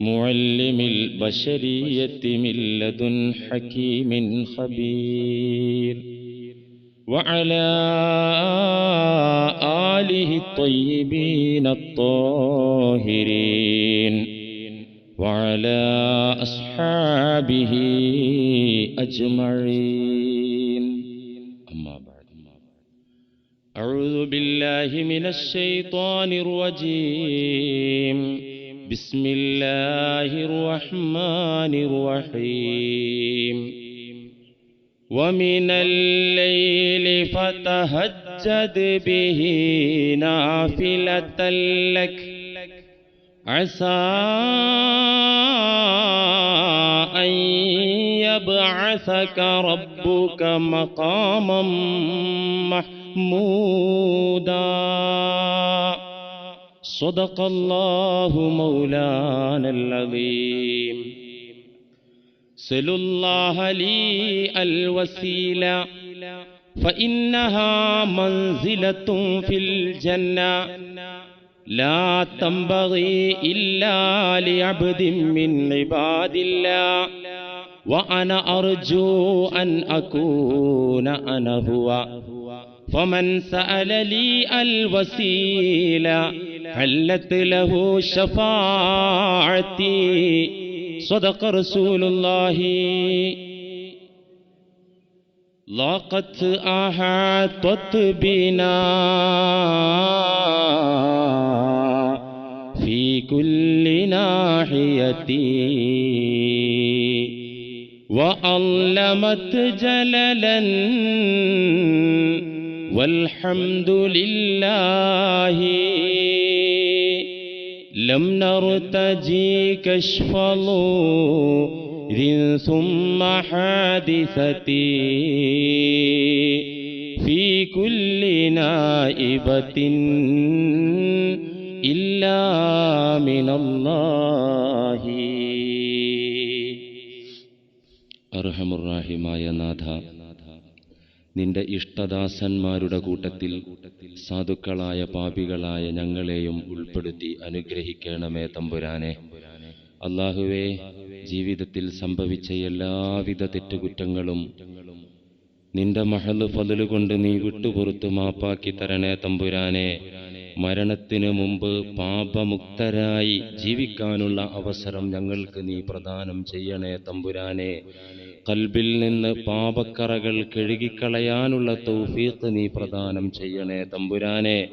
معلم البشرية من لدن حكيم خبير. وعلى آله الطيبين الطاهرين. وعلى أصحابه أجمعين. أما بعد. أعوذ بالله من الشيطان الرجيم. بسم الله الرحمن الرحيم. ومن الليل فتهجد به نافلة لك. عسى أن يبعثك ربك مقاما محمودا. صدق الله مولانا العظيم سلوا الله لي الوسيلة فإنها منزلة في الجنة لا تنبغي إلا لعبد من عباد الله وأنا أرجو أن أكون أنا هو فمن سأل لي الوسيلة حلت له شفاعتي. صدق رسول الله. لاقت أحاطت بنا في كل ناحية وأظلمت جللا. والحمد لله. لم نرتجي كشف نور ثم حادثتي في كل نائبة إلا من الله അർഹമുറാഹിമായ നാഥ നിന്റെ ഇഷ്ടദാസന്മാരുടെ കൂട്ടത്തിൽ സാധുക്കളായ പാപികളായ ഞങ്ങളെയും ഉൾപ്പെടുത്തി അനുഗ്രഹിക്കണമേ തമ്പുരാനെ. അള്ളാഹുവെ ജീവിതത്തിൽ സംഭവിച്ച എല്ലാവിധ തെറ്റുകുറ്റങ്ങളും നിന്റെ മഹൽ ഫതിൽ കൊണ്ട് നീ വിട്ടുപുറത്ത് മാപ്പാക്കി തരണേ തമ്പുരാനെ. മരണത്തിനു മുമ്പ് പാപമുക്തരായി ജീവിക്കാനുള്ള അവസരം ഞങ്ങൾക്ക് നീ പ്രദാനം ചെയ്യണേ തമ്പുരാനെ. കൽബിൽ നിന്ന് പാപക്കറകൾ കഴുകിക്കളയാനുള്ള തൗഫീഖ് നീ പ്രദാനം ചെയ്യണേ തമ്പുരാനെ.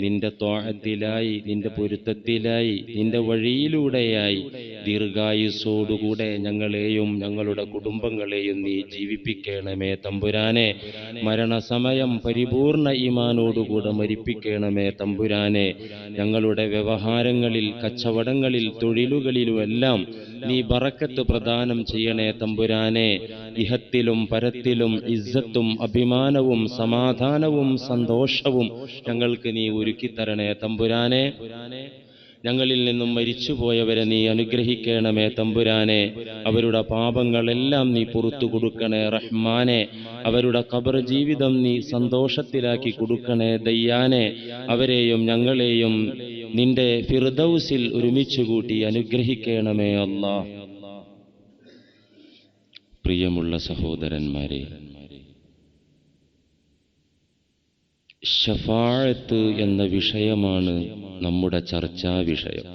നിന്റെ തോഴത്തിലായി നിന്റെ പൊരുത്തത്തിലായി നിന്റെ വഴിയിലൂടെയായി ദീർഘായുസോടുകൂടെ ഞങ്ങളെയും ഞങ്ങളുടെ കുടുംബങ്ങളെയും നീ ജീവിപ്പിക്കണമേ തമ്പുരാനെ. മരണസമയം പരിപൂർണ ഈമാനോടുകൂടെ മരിപ്പിക്കണമേ തമ്പുരാനെ. ഞങ്ങളുടെ വ്യവഹാരങ്ങളിൽ കച്ചവടങ്ങളിൽ തൊഴിലുകളിലുമെല്ലാം നീ ബറക്കത്ത് പ്രദാനം ചെയ്യണേ തമ്പുരാനെ. ഇഹത്തിലും പരത്തിലും ഇസ്സത്തും അഭിമാനവും സമാധാനവും സന്തോഷവും ഞങ്ങൾക്ക് നീ ഒരുക്കിത്തരണേ തമ്പുരാനെ. ഞങ്ങളിൽ നിന്നും മരിച്ചുപോയവരെ നീ അനുഗ്രഹിക്കണമേ തമ്പുരാനെ. അവരുടെ പാപങ്ങളെല്ലാം നീ പുറത്തു കൊടുക്കണേ റഹ്മാനെ. അവരുടെ കബർ ജീവിതം നീ സന്തോഷത്തിലാക്കി കൊടുക്കണേ ദയ്യാനെ. അവരെയും ഞങ്ങളെയും നിന്റെ ഫിർദൌസിൽ ഒരുമിച്ചുകൂട്ടി അനുഗ്രഹിക്കണമേ അല്ലാ പ്രിയമുള്ള സഹോദരന്മാരെ ഷഫാഴത്ത് എന്ന വിഷയമാണ് നമ്മുടെ ചർച്ചാ വിഷയം.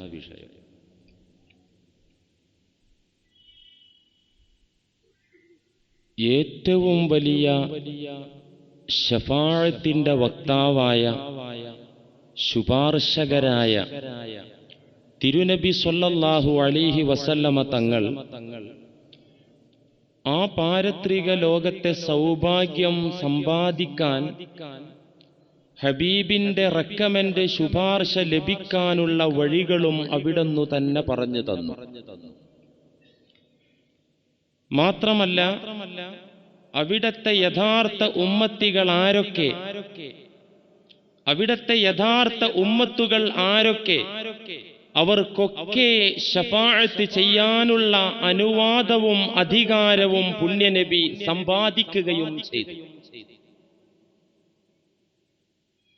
ഏറ്റവും വലിയ ഷഫാഴത്തിന്റെ വക്താവായ ശുപാർശകരായ തിരുനബി സൊല്ലാഹു അലിഹി വസല്ലമ തങ്ങൾ ആ പാരത്രിക ലോകത്തെ സൗഭാഗ്യം സമ്പാദിക്കാൻ ഹബീബിന്റെ റെക്കമെന്റ് ശുപാർശ ലഭിക്കാനുള്ള വഴികളും അവിടുന്ന് തന്നെ പറഞ്ഞു തന്നു. മാത്രമല്ല അവിടത്തെ യഥാർത്ഥ ഉമ്മത്തികൾ ആരൊക്കെ? അവിടത്തെ യഥാർത്ഥ ഉമ്മത്തുകൾ ആരൊക്കെ? അവർക്കൊക്കെ ഷഫാഴത്ത് ചെയ്യാനുള്ള അനുവാദവും അധികാരവും പുണ്യനബി സമ്പാദിക്കുകയും ചെയ്തു.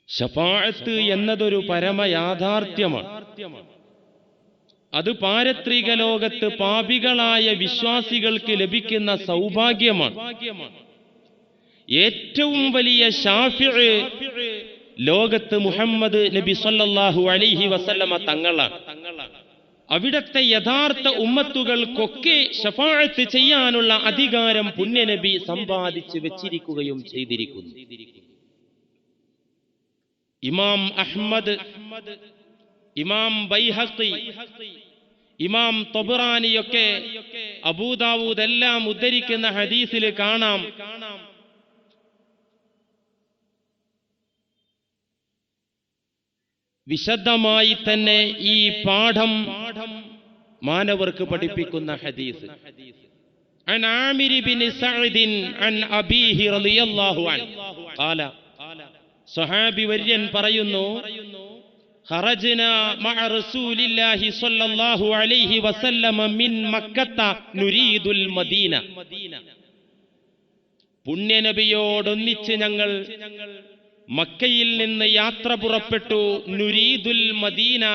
ഷഫാഴത്ത് എന്നതൊരു പരമയാഥാർത്ഥ്യമാണ്. അത് പാരത്രിക ലോകത്ത് പാപികളായ വിശ്വാസികൾക്ക് ലഭിക്കുന്ന സൗഭാഗ്യമാണ്. ഏറ്റവും വലിയ ഷാഫിഴ് ലോകത്ത് മുഹമ്മദ് നബി സല്ലാഹു അലിഹി വസല്ലമ തങ്ങളാണ് അവിടത്തെ യഥാർത്ഥ ഉമ്മത്തുകൾക്കൊക്കെ ഷഫാഴത്ത് ചെയ്യാനുള്ള അധികാരം പുണ്യനബി സമ്പാദിച്ചു വെച്ചിരിക്കുകയും ചെയ്തിരിക്കുന്നു. ഇമാം അഹ്മദ് ഇമാം ബൈഹഖി ഇമാം തൊബറാനിയൊക്കെ അബൂദാവൂദ് എല്ലാം ഉദ്ധരിക്കുന്ന ഹദീസിൽ കാണാം. വിശദമായി തന്നെ ഈ പാഠം മാനവർക്ക് പഠിപ്പിക്കുന്ന ഹദീസ് عن عامر بن سعد عن أبيه رضي الله عنه قال സഹാബി വര്യൻ പറയുന്നു خرجنا مع رسول الله صلى الله عليه وسلم من مكة نريد المدينة പുണ്യനബിയോടൊന്നിച്ച് ഞങ്ങൾ മക്കയിൽ നിന്ന് യാത്ര പുറപ്പെട്ടു. നുരീദുൽ മദീന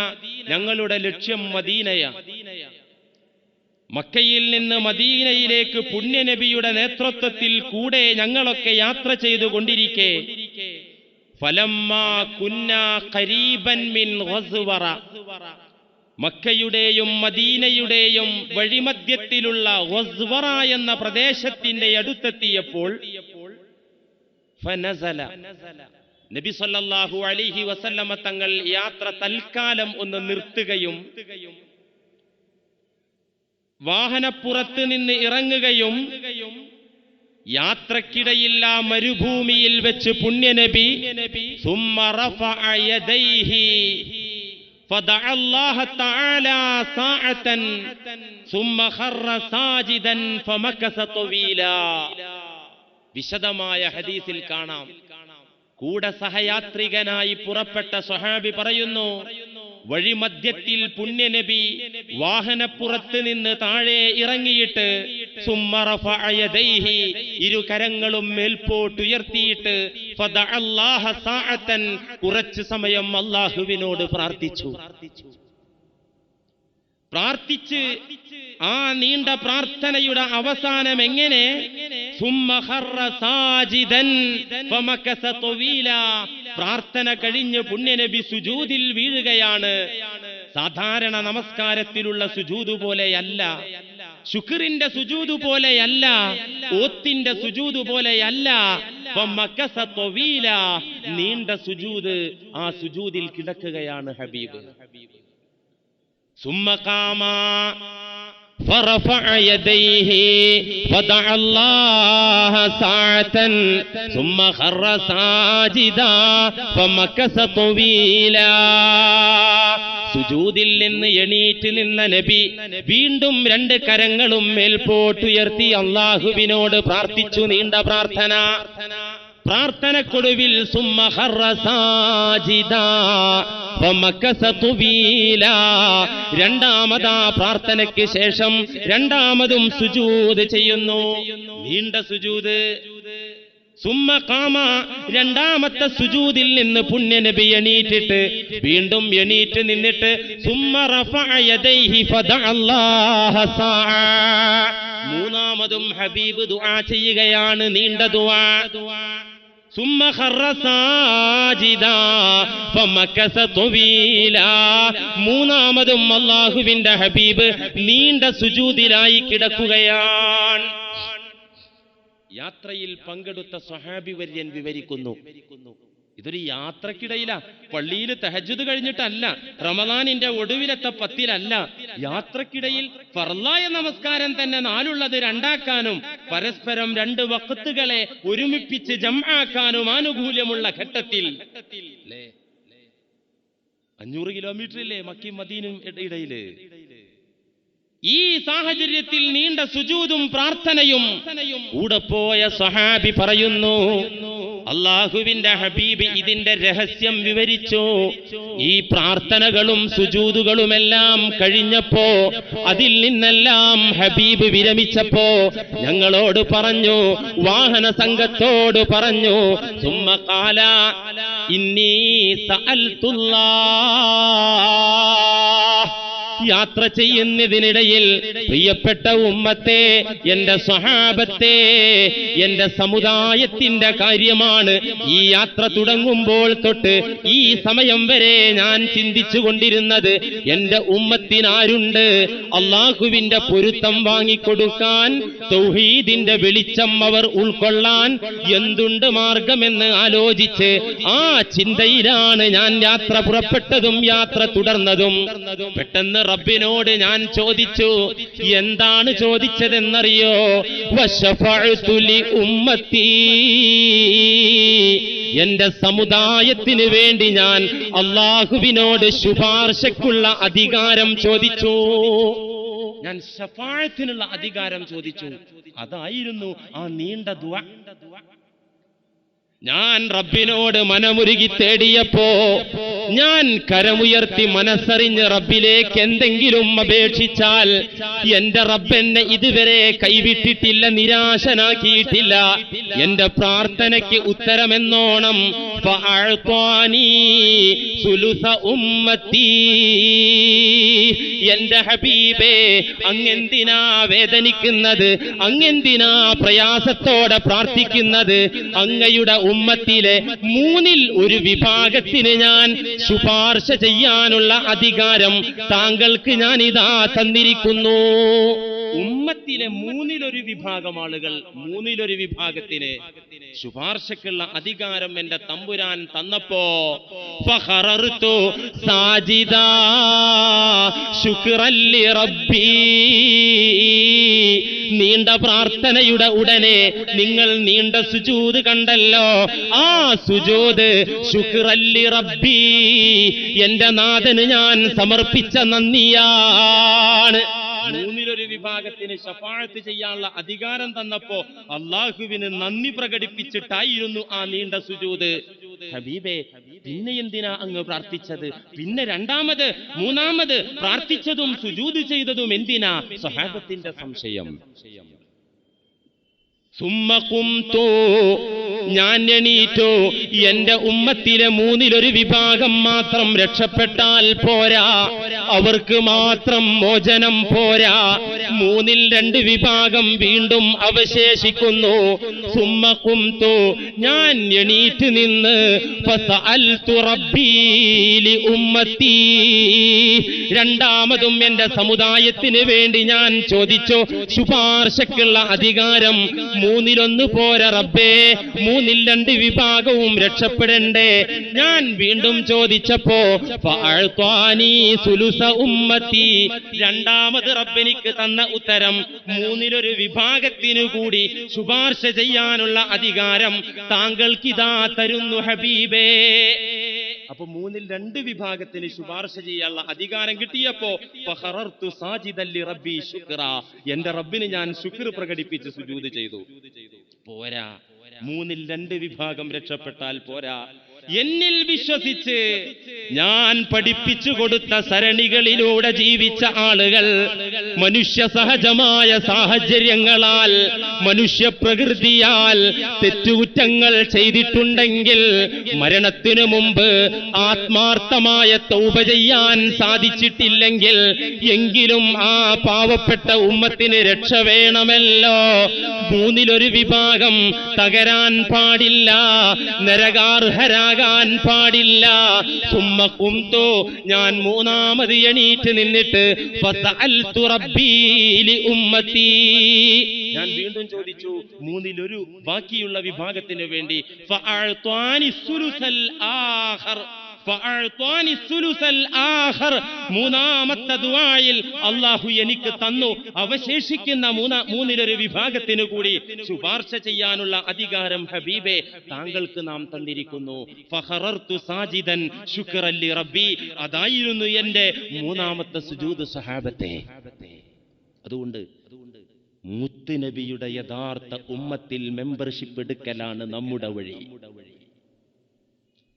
ഞങ്ങളുടെ ലക്ഷ്യം മദീനയ. മക്കയിൽ നിന്ന് മദീനയിലേക്ക് പുണ്യനബിയുടെ നേതൃത്വത്തിൽ കൂടെ ഞങ്ങളൊക്കെ യാത്ര ചെയ്തു കൊണ്ടിരിക്കെ. മക്കയുടെയും മദീനയുടെയും വഴിമധ്യത്തിലുള്ള എന്ന പ്രദേശത്തിന്റെ അടുത്തെത്തിയപ്പോൾ ഫനസല നബി സല്ലല്ലാഹു അലൈഹി വസല്ലമ തങ്ങൾ യാത്ര തൽക്കാലം ഒന്ന് നിർത്തുകയും വാഹനപ്പുറത്ത് നിന്ന് ഇറങ്ങുകയും യാത്രക്കിടയിൽ ആ മരുഭൂമിയിൽ വെച്ച് പുണ്യനബി ثم رفع يديه فدعا الله تعالى ساعة ثم خر ساجدا فمكث طويلا വിശദമായ ഹദീസിൽ കാണാം. കൂടെ സഹയാത്രികനായി പുറപ്പെട്ട സ്വഹാബി പറയുന്നു വഴിമധ്യത്തിൽ പുണ്യനബി വാഹനപ്പുറത്ത് നിന്ന് താഴെ ഇറങ്ങിയിട്ട് ഇരു കരങ്ങളും മേൽപോട്ടുയർത്തിയിട്ട് കുറച്ചു സമയം അള്ളാഹുവിനോട് പ്രാർത്ഥിച്ചു. പ്രാർത്ഥിച്ച്. ആ നീണ്ട പ്രാർത്ഥനയുടെ അവസാനം എങ്ങനെ. പ്രാർത്ഥന കഴിഞ്ഞ് പുണ്യനബി സുജൂതിൽ വീഴുകയാണ്. സാധാരണ നമസ്കാരത്തിലുള്ള സുജൂതു പോലെയല്ല. ശുക്രിന്റെ സുജൂതു പോലെയല്ല. ഓത്തിന്റെ സുജൂതു പോലെയല്ല. നീണ്ട സുജൂത് ആ സുജൂതിൽ കിടക്കുകയാണ് ഹബീബ്. ثم قام فرفع يديه فدعا الله ساعة ثم خر ساجدا فمكث طويلا സുജൂദിൽ നിന്ന് എണീറ്റ് നിന്ന നബി വീണ്ടും രണ്ട് കരങ്ങളും മേൽപോട്ടുയർത്തി അള്ളാഹുവിനോട് പ്രാർത്ഥിച്ചു നീണ്ട പ്രാർത്ഥന പ്രാർത്ഥനക്കൊടുവിൽ. രണ്ടാമതാ പ്രാർത്ഥനയ്ക്ക് ശേഷം രണ്ടാമതും സുജൂത് ചെയ്യുന്നു നീണ്ട സുജൂത് സുമ്മ കാമ രണ്ടാമത്തെ സുജൂതിൽ നിന്ന് പുണ്യനബി എണീറ്റിട്ട് വീണ്ടും എണീറ്റ് നിന്നിട്ട് സുമ്മ. മൂന്നാമതും ഹബീബ് ദുആ ചെയ്യുകയാണ് നീണ്ട ദുആ സുമ്മ ഖറ സാജിദാ ഫമക്കസ തുവീലാ. മൂന്നാമതും അള്ളാഹുവിന്റെ ഹബീബ് നീണ്ട സുജൂദിലായി കിടക്കുകയാണ് യാത്രയിൽ പങ്കെടുത്ത സ്വഹാബി വര്യൻ വിവരിക്കുന്നു ഇതൊരു യാത്രക്കിടയിലാണ് പള്ളിയിൽ തെഹജുദ് കഴിഞ്ഞിട്ടല്ല. റമദാനിന്റെ ഒടുവിലത്തെ പത്തിലല്ല. യാത്രക്കിടയിൽ ഫർലായ നമസ്കാരം തന്നെ നാലുള്ളത് രണ്ടാക്കാനും പരസ്പരം രണ്ട് വക്കത്തുകളെ ഒരുമിപ്പിച്ച് ജമാക്കാനും ആനുകൂല്യമുള്ള ഘട്ടത്തിൽ. ല്ലേ? അഞ്ഞൂറ് കിലോമീറ്റർ ഇല്ലേ മക്കി മദീനും ഇടയിൽ? ഈ സാഹചര്യത്തിൽ നീണ്ട സുജൂതും പ്രാർത്ഥനയും കൂടെ പോയ സഹാബി പറയുന്നു അള്ളാഹുവിന്റെ ഹബീബ് ഇതിന്റെ രഹസ്യം വിവരിച്ചു. ഈ പ്രാർത്ഥനകളും സുജൂതുകളുമെല്ലാം കഴിഞ്ഞപ്പോ അതിൽ നിന്നെല്ലാം ഹബീബ് വിരമിച്ചപ്പോ ഞങ്ങളോട് പറഞ്ഞു വാഹന സംഘത്തോട് പറഞ്ഞു സുമ്മ കാല ഇന്നീ സഅൽത്തുല്ലാ യാത്ര ചെയ്യുന്നതിനിടയിൽ പ്രിയപ്പെട്ട ഉമ്മത്തെ എന്റെ സ്വഹാപത്തെ എന്റെ സമുദായത്തിന്റെ കാര്യമാണ് ഈ യാത്ര തുടങ്ങുമ്പോൾ തൊട്ട് ഈ സമയം വരെ ഞാൻ ചിന്തിച്ചു കൊണ്ടിരുന്നത് എന്റെ ഉമ്മത്തിനാരുണ്ട്? അള്ളാഹുവിന്റെ പൊരുത്തം വാങ്ങിക്കൊടുക്കാൻ തൗഹീദിന്റെ വെളിച്ചം അവർ ഉൾക്കൊള്ളാൻ എന്തുണ്ട് മാർഗമെന്ന് ആലോചിച്ച് ആ ചിന്തയിലാണ് ഞാൻ യാത്ര പുറപ്പെട്ടതും യാത്ര തുടർന്നതും. പെട്ടെന്ന് റബ്ബിനോട് ഞാൻ ചോദിച്ചു എന്താണ് ചോദിച്ചതെന്നറിയോ? വശഫഅ്തു ലി ഉമ്മത്തി. എന്റെ സമുദായത്തിന് വേണ്ടി ഞാൻ അള്ളാഹുവിനോട് ശുപാർശക്കുള്ള അധികാരം ചോദിച്ചു. ഞാൻ ഷഫായത്തിനുള്ള അധികാരം ചോദിച്ചു. അതായിരുന്നു ആ നീണ്ട ദുആ. ഞാൻ റബ്ബിനോട് മനമുരുകി തേടിയപ്പോ ഞാൻ കരമുയർത്തി മനസ്സറിഞ്ഞ് റബ്ബിലേക്ക് എന്തെങ്കിലും അപേക്ഷിച്ചാൽ എന്റെ റബ്ബെന്നെ ഇതുവരെ കൈവിട്ടിട്ടില്ല നിരാശനാക്കിയിട്ടില്ല. എന്റെ പ്രാർത്ഥനയ്ക്ക് ഉത്തരമെന്നോണം. എന്റെ ഹബീബേ അങ്ങെന്തിനാ വേദനിക്കുന്നത്? അങ്ങെന്തിനാ പ്രയാസത്തോടെ പ്രാർത്ഥിക്കുന്നത്? അങ്ങയുടെ ഉമ്മത്തിലെ മൂന്നിൽ ഒരു വിഭാഗത്തിന് ഞാൻ ശുപാർശ ചെയ്യാനുള്ള അധികാരം താങ്കൾക്ക് ഞാൻ ഇതാ തന്നിരിക്കുന്നു. ഉമ്മത്തിലെ മൂന്നിലൊരു വിഭാഗം ആളുകൾ മൂന്നിലൊരു വിഭാഗത്തിന് ശുപാർശക്കുള്ള അധികാരം എന്റെ തമ്പുരാൻ തന്നപ്പോ സാജിദ ശുക്രല്ലി റബ്ബി. നീണ്ട പ്രാർത്ഥനയുടെ ഉടനെ നിങ്ങൾ നീണ്ട സുജൂത് കണ്ടല്ലോ. ആ സുജൂത് ശുക്രല്ലി റബ്ബി എന്റെ നാഥന് ഞാൻ സമർപ്പിച്ച നന്ദിയാണ്. മൂന്നിലൊരു വിഭാഗത്തിന് ശഫാഴത്ത് ചെയ്യാനുള്ള അധികാരം തന്നപ്പോ അള്ളാഹുവിന് നന്ദി പ്രകടിപ്പിച്ചിട്ടായിരുന്നു ആ നീണ്ട സുജൂത്. ഹബീബേ പിന്നെ എന്തിനാ അങ്ങ് പ്രാർത്ഥിച്ചത്? പിന്നെ രണ്ടാമത് മൂന്നാമത് പ്രാർത്ഥിച്ചതും സുജൂത് ചെയ്തതും എന്തിനാ? സഹാബത്തിന്റെ സംശയം. ഞാൻ എണീറ്റോ എന്റെ ഉമ്മത്തിലെ മൂന്നിലൊരു വിഭാഗം മാത്രം രക്ഷപ്പെട്ടാൽ പോരാ. അവർക്ക് മാത്രം മോചനം പോരാ. മൂന്നിൽ രണ്ട് വിഭാഗം വീണ്ടും അവശേഷിക്കുന്നു. സുമ്മ കുംതോ ഞാൻ എണീറ്റ് നിന്ന് ഉമ്മത്തി. രണ്ടാമതും എന്റെ സമുദായത്തിന് വേണ്ടി ഞാൻ ചോദിച്ചു ശുപാർശക്കുള്ള അധികാരം മൂന്നിലൊന്ന് പോരാ റബ്ബേ. മൂന്നിൽ രണ്ട് വിഭാഗവും രക്ഷപ്പെടണ്ടേ? ഞാൻ വീണ്ടും ചോദിച്ചപ്പോ ഉമ്മത്തി. രണ്ടാമത് റബ്ബെനിക്ക് തന്ന ഉത്തരം മൂന്നിലൊരു വിഭാഗത്തിനു കൂടി ശുപാർശ ചെയ്യാനുള്ള അധികാരം താങ്കൾക്കിതാ തരുന്നു ഹബീബേ. അപ്പൊ മൂന്നിൽ രണ്ട് വിഭാഗത്തിന് ശുപാർശ ചെയ്യാനുള്ള അധികാരം കിട്ടിയപ്പോ റബ്ബി എന്റെ റബ്ബിന് ഞാൻ ശുക്ർ പ്രകടിപ്പിച്ച് സുജൂത് ചെയ്തു. പോരാ. മൂന്നിൽ രണ്ട് വിഭാഗം രക്ഷപ്പെട്ടാൽ പോരാ. എന്നിൽ വിശ്വസിച്ച് ഞാൻ പഠിപ്പിച്ചു കൊടുത്ത സരണികളിലൂടെ ജീവിച്ച ആളുകൾ മനുഷ്യ സഹജമായ സാഹചര്യങ്ങളാൽ മനുഷ്യ പ്രകൃതിയാൽ തെറ്റുകുറ്റങ്ങൾ ചെയ്തിട്ടുണ്ടെങ്കിൽ മരണത്തിനു മുമ്പ് ആത്മാർത്ഥമായ തൗപ ചെയ്യാൻ സാധിച്ചിട്ടില്ലെങ്കിൽ എങ്കിലും ആ പാവപ്പെട്ട ഉമ്മത്തിന് രക്ഷ വേണമല്ലോ. മൂന്നിലൊരു വിഭാഗം തകരാൻ പാടില്ല നരകാർഹരാകാൻ പാടില്ല. സുമ്മ കുംതോ ഞാൻ മൂന്നാമത് എണീറ്റ് നിന്നിട്ട് ഉമ്മത്തി. ഞാൻ വീണ്ടും ചോദിച്ചു മൂന്നിലൊരു ബാക്കിയുള്ള വിഭാഗത്തിന് വേണ്ടി മൂന്നാമത്തെ ദുആയിൽ അല്ലാഹു എനിക്ക് തന്നു. അവശേഷിക്കുന്ന മൂന്ന മൂന്നിലൊരു വിഭാഗത്തിനു കൂടി ശുപാർശ ചെയ്യാനുള്ള അധികാരം ഹബീബെ താങ്കൾക്ക് നാം തന്നിരിക്കുന്നു. സാജിദൻ റബ്ബി. അതായിരുന്നു എന്റെ മൂന്നാമത്തെ സുജൂദ് സഹാബത്തെ. അതുകൊണ്ട് മുത്തുനബിയുടെ യഥാർത്ഥ ഉമ്മത്തിൽ മെമ്പർഷിപ്പ് എടുക്കലാണ് നമ്മുടെ വഴി.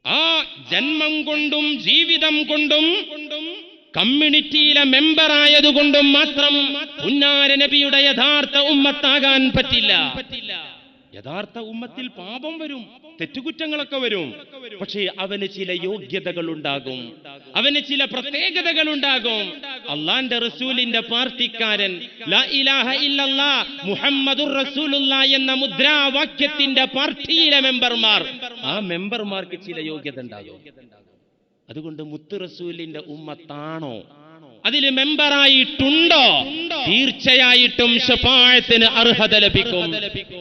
ആ ജന്മം കൊണ്ടും ജീവിതം കൊണ്ടും കമ്മ്യൂണിറ്റിയിലെ മെമ്പറായതുകൊണ്ടും മാത്രം പുന്നാര നബിയുടെ യഥാർത്ഥ ഉമ്മത്താകാൻ പറ്റില്ല. യഥാർത്ഥ ഉമ്മത്തിൽ പാപം വരും തെറ്റുകുറ്റങ്ങളൊക്കെ വരും. പക്ഷേ അവന് ചില യോഗ്യതകൾ ഉണ്ടാകും അവന് ചില പ്രത്യേകതകൾ ഉണ്ടാകും അള്ളാന്റെ റസൂലിന്റെ പാർട്ടിക്കാരൻ മുഹമ്മദുർ റസൂലുള്ള എന്ന മുദ്രാവാക്യത്തിന്റെ പാർട്ടിയിലെ മെമ്പർമാർ ആ മെമ്പർമാർക്ക് ചില യോഗ്യത ഉണ്ടാകും അതുകൊണ്ട് മുത്തു റസൂലിന്റെ ഉമ്മത്താണോ? അതിൽ മെമ്പറായിട്ടുണ്ടോ? തീർച്ചയായിട്ടും ഷഫായത്തിന് അർഹത ലഭിക്കും.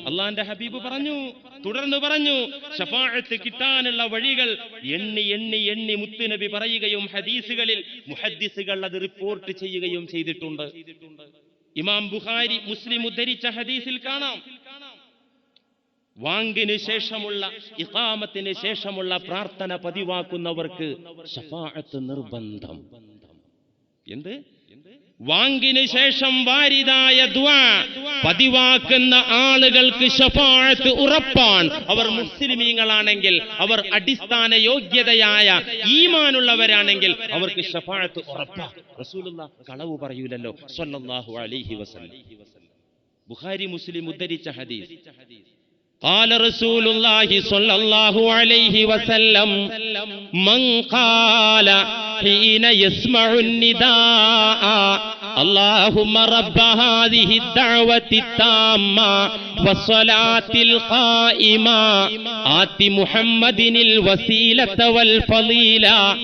അള്ളാന്റെ ഹബീബ് പറഞ്ഞു തുടർന്ന് പറഞ്ഞു ഷഫാഴത്ത് കിട്ടാനുള്ള വഴികൾ എണ്ണി എണ്ണി എണ്ണി മുത്തുനബി പറയുകയും ഹദീസുകളിൽ മുഹദ്ദിസുകൾ അത് റിപ്പോർട്ട് ചെയ്യുകയും ചെയ്തിട്ടുണ്ട്. ഇമാം ബുഖാരി മുസ്ലിം ഉദ്ധരിച്ച ഹദീസിൽ കാണാം. വാങ്കിന് ശേഷമുള്ള ഇഖാമത്തിന് ശേഷമുള്ള പ്രാർത്ഥന പതിവാക്കുന്നവർക്ക് ഷഫാഅത്ത് നിർബന്ധം. എന്ത്? വാങ്കിന് ശേഷം വാരിതായ ദ്വാ പതിവാക്കുന്ന ആളുകൾക്ക് ഷഫാഅത്ത് ഉറപ്പാണ്. അവർ മുസ്ലിമീങ്ങളാണെങ്കിൽ അവർ അടിസ്ഥാന യോഗ്യതയായ ഈമാനുള്ളവരാണെങ്കിൽ അവർക്ക് ഷഫാഅത്ത് ഉറപ്പാ റസൂലുള്ള കളവ് പറയൂലല്ലോ സ്വല്ലല്ലാഹു അലൈഹി വസല്ലം. ബുഖാരി മുസ്ലിം ഉദ്ധരിച്ച ഹദീസ്. قال رسول الله صلى الله عليه وسلم من قال حين يسمع النداء اللهم رب هذه الدعوة التامة والصلاة القائمة آت محمد الوسيلة والفضيلة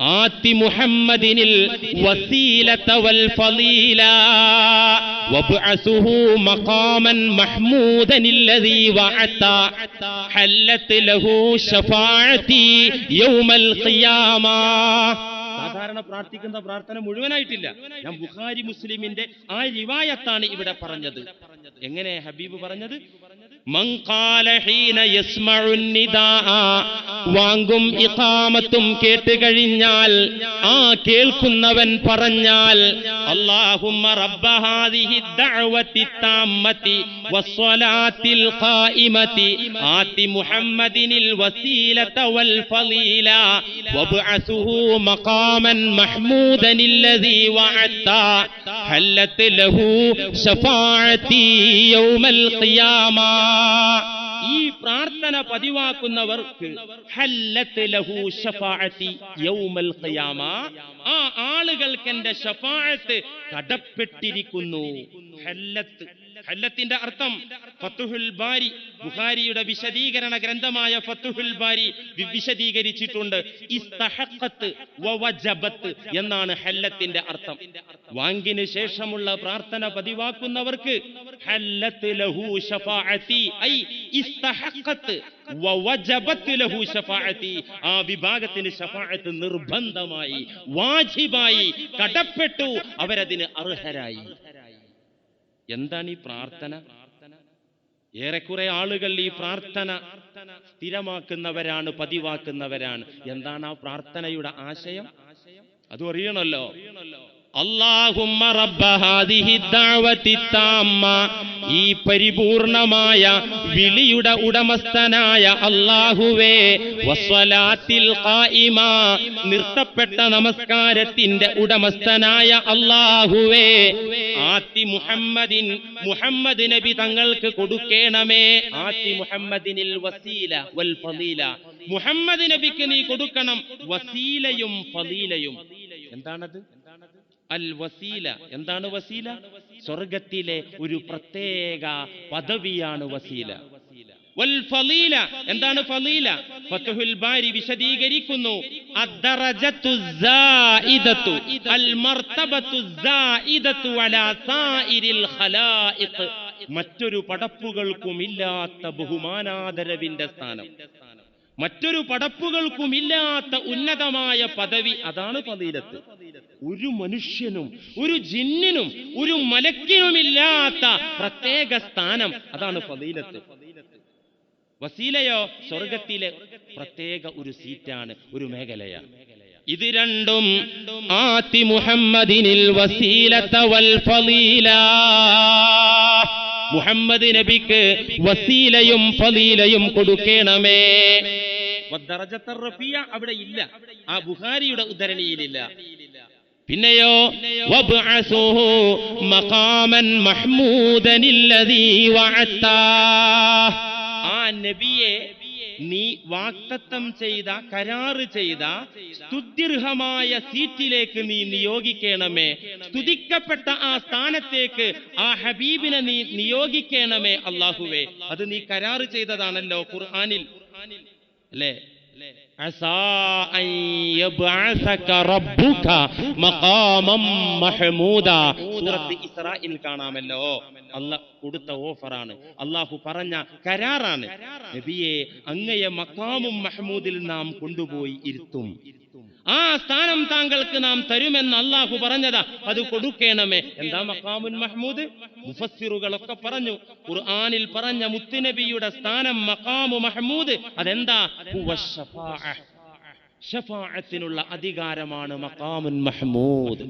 آت محمد الوسيلة والفضيلة وابعثه مقاما محمودا الذي وعدت حلت له شفاعتي يوم القيامة സാധാരണ പ്രാർത്ഥിക്കുന്ന പ്രാർത്ഥന മുഴുവനായിട്ടില്ല ഞാൻ ബുഖാരി മുസ്ലിമിന്റെ ആ റിവായത്താണ് ഇവിടെ പറഞ്ഞത് എങ്ങനെ ഹബീബ് പറഞ്ഞത് വാങ്കും ഇഖാമത്തും കേട്ട് കഴിഞ്ഞാൽ ആ കേൾക്കുന്നവൻ പറഞ്ഞാൽ അള്ളാഹുമ്മ റബ്ബ ഹാദിഹി ദഅവത്തി താമ്മത്തി വസ്സലാത്തിൽ ഖായിമത്തി ആതി മുഹമ്മദിനിൽ വസീലത വൽ ഫളീല വബ്അസുഹു മഖാമൻ മഹ്മൂദനില്ലദീ വഅത്ത ഹല്ലത് ലഹു ശഫാഅതി യൗമൽ ഖിയാമah ഈ പ്രാർത്ഥന പതിവാക്കുന്നവർക്ക് ആ ആളുകൾക്ക് എന്റെ ഷഫാഅത്ത് കടപ്പെട്ടിരിക്കുന്നു ഹല്ലത്ത്. ഹല്ലത്തിന്റെ അർത്ഥം ഫത്തുഹുൽ ബാരി. ബുഹാരിയുടെ വിശദീകരണ ഗ്രന്ഥമായ ഫത്തുഹുൽ ബാരി വിശദീകരിച്ചിട്ടുണ്ട്. ഇസ്തഹഖത്ത് വവജബത്ത് എന്നാണ് ഹല്ലത്തിന്റെ അർത്ഥം. വാങ്കിന് ശേഷമുള്ള പ്രാർത്ഥന പതിവാക്കുന്നവർക്ക് ഹല്ലത്ത് ലഹു ഷഫാഅത്തി ഐ ഇസ്തഹഖത്ത് ആ വിഭാഗത്തിന് ഷഫാഅത്ത് നിർബന്ധമായി വാജിബായി കടപ്പെട്ടു അവരതിന് അർഹരായി. എന്താണ് ഈ പ്രാർത്ഥന? ഏറെക്കുറെ ആളുകൾ ഈ പ്രാർത്ഥന സ്ഥിരമാക്കുന്നവരാണ് പതിവാക്കുന്നവരാണ്. എന്താണ് ആ പ്രാർത്ഥനയുടെ ആശയം? അതും അറിയണമല്ലോ. അള്ളാഹുമ്മ റബ്ബ ഹാദിഹി ദഅവതി താമ്മ. ഈ പരിപൂർണമായ വിളിയുടെ ഉടമസ്ഥനായ അള്ളാഹുവേ വസ്വലാത്തിൽ ഖായിമ നിർത്തപ്പെട്ട നമസ്കാരത്തിന്റെ ഉടമസ്ഥനായ അള്ളാഹുവേ ആത്തി മുഹമ്മദിൻ മുഹമ്മദ് നബി തങ്ങൾക്ക് കൊടുക്കേണമേ. ആത്തി മുഹമ്മദിനിൽ വസീല വൽ ഫലീല. മുഹമ്മദ് നബിക്ക് നീ കൊടുക്കണം വസീലയും ഫലീലയും. എന്താണത്? അൽ വസീല എന്താണ് വസീല? സ്വർഗത്തിലെ ഒരു പ്രത്യേക പദവിയാണ് വസീല. വൽ ഫളീല എന്താണ് ഫളീല ഫത്ഹുൽ ബാരി വിശദീകരിക്കുന്നു. അദ്ദറജത്തു സായിദത്തു അൽ മർത്തബത്തു സായിദത്തു അലാ സായിരിൽ ഖലായിഖ് മറ്റൊരു പടപ്പുകൾക്കുമില്ലാത്ത ബഹുമാനാദരവിന്റെ സ്ഥാനം. മറ്റൊരു പടപ്പുകൾക്കുമില്ലാത്ത ഉന്നതമായ പദവി അതാണ് ഫളീലത്ത് ഒരു മനുഷ്യനും ഒരു ജിന്നിനും ഒരു മലക്കിനുമില്ലാത്ത പ്രത്യേക സ്ഥാനം. അതാണ് ഫതീലത്ത് വസീലയോ സ്വർഗത്തിലെ പ്രത്യേക ഒരു സീറ്റാണ് ഒരു മേഖലയാണ്. ഇത് രണ്ടും ആത്തി മുഹമ്മദിനിൽ വസീലത്ത വൽ ഫലീല മുഹമ്മദ് നബിക്ക് വസീലയും ഫലീലയും കൊടുക്കണമേ. അവിടെ ഇല്ല. ആ ബുഹാരിയുടെ ഉദ്ധരണിയിലില്ല. പിന്നെയോ മഖാമൻ ആ നബിയെ നീ വാക്തത്വം ചെയ്ത കരാറ് ചെയ്ത സ്തുത്യർഹമായ സീറ്റിലേക്ക് നീ നിയോഗിക്കണമേ. സ്തുതിക്കപ്പെട്ട ആ സ്ഥാനത്തേക്ക് ആ ഹബീബിനെ നീ നിയോഗിക്കണമേ അള്ളാഹുവേ അത് നീ കരാറ് ചെയ്തതാണല്ലോ ഖുർആാനിൽ. അല്ലേ? കാണാമല്ലോ. അല്ല കൊടുത്ത ഓഫറാണ്. അള്ളാഹു പറഞ്ഞ കരാറാണ്. നബിയെ അങ്ങയെ മക്കാമും മഹ്മൂദിൽ നാം കൊണ്ടുപോയി ഇരുത്തും. ആ സ്ഥാനം താങ്കൾക്ക് നാം തരുമെന്ന് അള്ളാഹു പറഞ്ഞതാ. അത് കൊടുക്കണമേ. എന്താ മക്കാമുൻ മഹ്മൂദ്? മുഫസ്സിറുകളൊക്കെ പറഞ്ഞു. ഖുർആനിൽ പറഞ്ഞ മുത്തുനബിയുടെ സ്ഥാനം മക്കാമു മഹ്മൂദ്. അതെന്താ. ഷഫാഅത്തിനുള്ള അധികാരമാണ് മക്കാമുൻ മഹ്മൂദ്.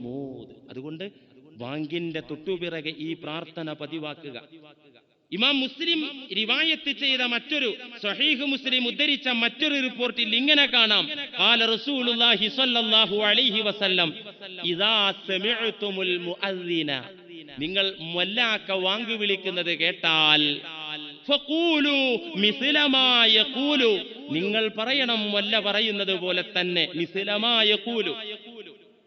അതുകൊണ്ട് വാങ്കിന്റെ തൊട്ടുപിറകെ ഈ പ്രാർത്ഥന പതിവാക്കുക. ഇമാം മുസ്ലിം റിവായത്ത് ചെയ്ത മറ്റൊരു സഹീഹ് മുസ്ലിം ഉദ്ധരിച്ച മറ്റൊരു റിപ്പോർട്ടിൽ ഇങ്ങനെ കാണാം قال رسول الله صلى الله عليه وسلم اذا سمعتم المؤذن നിങ്ങൾ മൊല്ലാക്ക വാങ്കു വിളിക്കുന്നത് കേട്ടാൽ ഫഖൂലു മിസ്ലമാ യഖൂലു നിങ്ങൾ പറയണം വല്ല പറയുന്നത് പോലെ തന്നെ മിസ്ലമാ യഖൂലു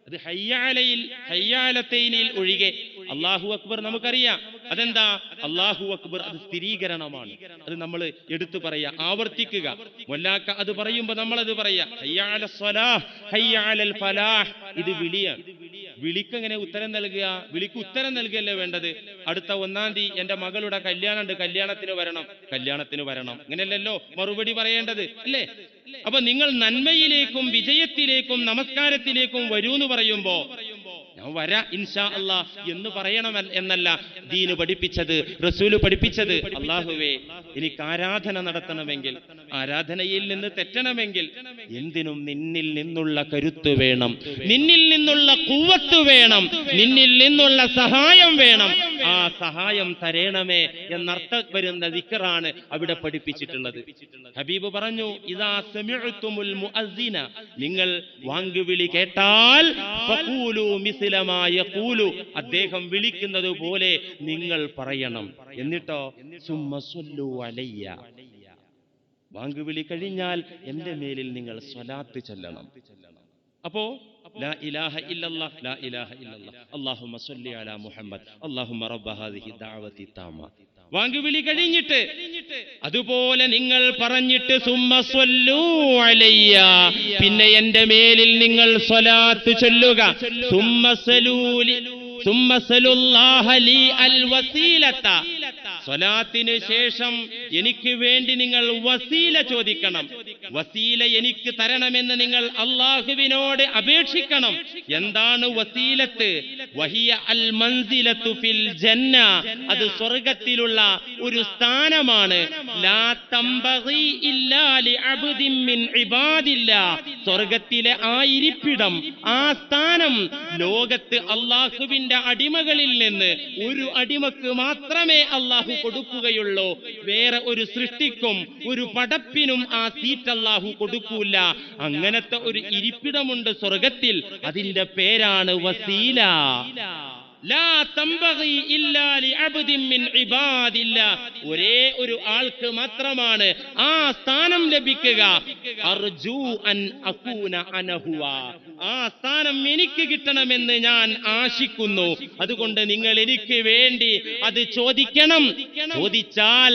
അത് ഹയ്യാലയിൽ ഹയ്യാലത്തൈനിൽ ഒഴികെ അള്ളാഹു അക്ബർ നമുക്കറിയാം. അതെന്താ? അള്ളാഹു അക്ബർ അത് സ്ഥിരീകരണമാണ്. അത് നമ്മൾ എടുത്തു പറയാ ആവർത്തിക്കുക. മൊല്ലാക്ക അത് പറയുമ്പോ നമ്മൾ അത് പറയാ ഇത് വിളിയാണ്. വിളിക്ക് എങ്ങനെ ഉത്തരം നൽകുക? വിളിക്ക് ഉത്തരം നൽകുകയല്ലേ വേണ്ടത്? അടുത്ത ഒന്നാം തീയതി എന്റെ മകളുടെ കല്യാണമുണ്ട് കല്യാണത്തിന് വരണം. കല്യാണത്തിന് വരണം. അങ്ങനെയല്ലല്ലോ മറുപടി പറയേണ്ടത്. അല്ലേ? അപ്പൊ നിങ്ങൾ നന്മയിലേക്കും വിജയത്തിലേക്കും നമസ്കാരത്തിലേക്കും വരൂ എന്ന് പറയുമ്പോ ഞാൻ വരാ ഇൻഷാ അല്ലാ എന്ന് പറയണം എന്നല്ല. ദീന് പഠിപ്പിച്ചത് റസൂൽ പഠിപ്പിച്ചത്. അള്ളാഹുവേ എനിക്ക് ആരാധന നടത്തണമെങ്കിൽ ആരാധനയിൽ നിന്ന് തെറ്റണമെങ്കിൽ എന്തിനും നിന്നിൽ നിന്നുള്ള കരുത്ത് വേണം. നിന്നിൽ നിന്നുള്ള കൂവത്ത് വേണം. നിന്നിൽ നിന്നുള്ള സഹായം വേണം. ആ സഹായം തരേണമേ എന്നർത്ഥം വരുന്ന ദിക്കറാണ് അവിടെ പഠിപ്പിച്ചിട്ടുള്ളത്. ഹബീബ് പറഞ്ഞു ഇതാ സെമിഴുത്തുമുൽ മുഅസ്സിന. നിങ്ങൾ വാങ്കുവിളി കേട്ടാൽ മിസിലമായ കൂലു അദ്ദേഹം വിളിക്കുന്നത് പോലെ നിങ്ങൾ പറയണം. എന്നിട്ടോ സുമ്മ സ്വല്ലു അലയ്യ. വാങ്കുവിളി കഴിഞ്ഞാൽ എന്റെ മേലിൽ നിങ്ങൾ സ്വലാത്ത് ചെല്ലണം. അപ്പോ വാങ്കുവിളി കഴിഞ്ഞിട്ട് അതുപോലെ നിങ്ങൾ പറഞ്ഞിട്ട് പിന്നെ എന്റെ മേലിൽ നിങ്ങൾ സ്വലാത്ത് ചൊല്ലുക. സ്വലാത്തിന് ശേഷം എനിക്ക് വേണ്ടി നിങ്ങൾ വസീല ചോദിക്കണം. വസീല എനിക്ക് തരണമെന്ന് നിങ്ങൾ അള്ളാഹുവിനോട് അപേക്ഷിക്കണം. എന്താണ് വസീലത്ത്? വഹിയ അൽ മൻസിലത്തു ഫിൽ ജന്ന. അത് സ്വർഗത്തിലുള്ള ഒരു സ്ഥാനമാണ്. ലാ തംബഗി ഇല്ലാ ലി മിൻ ഇബാദില്ല. സ്വർഗത്തിലെ ആ ഇരിപ്പിടം ആ സ്ഥാനം ലോകത്ത് അള്ളാഹുവിന്റെ അടിമകളിൽ നിന്ന് ഒരു അടിമക്ക് മാത്രമേ അള്ളാഹു കൊടുക്കുകയുള്ളൂ. വേറെ ഒരു സൃഷ്ടിക്കും ഒരു പടപ്പിനും ആ സീറ്റ് അള്ളാഹു കൊടുക്കൂല. അങ്ങനത്തെ ഒരു ഇരിപ്പിടമുണ്ട് സ്വർഗത്തിൽ. അതിന്റെ പേരാണ് വസീല. ഒരേ ഒരു ആൾക്ക് മാത്രമാണ് ആ സ്ഥാനം ലഭിക്കുക. അർജു അൻ അനഹുവ. ആ സ്ഥാനം എനിക്ക് കിട്ടണമെന്ന് ഞാൻ ആശിക്കുന്നു. അതുകൊണ്ട് നിങ്ങൾ എനിക്ക് വേണ്ടി അത് ചോദിക്കണം. ചോദിച്ചാൽ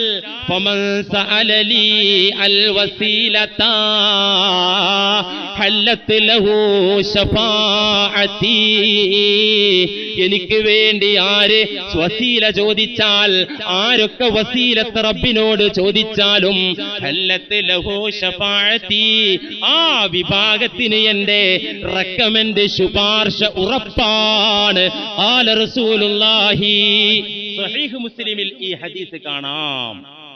എനിക്ക് വേണ്ടി ആര് വസീല ചോദിച്ചാൽ ആരൊക്കെ വസീലത്ത് റബ്ബിനോട് ചോദിച്ചാലും ആ വിഭാഗത്തിന് എന്റെ റെക്കമെന്റ് ശുപാർശ ഉറപ്പാണ്. ആല റസൂലുള്ളാഹി. മുസ്ലിമിൽ ഈ ഹദീസ് കാണാം.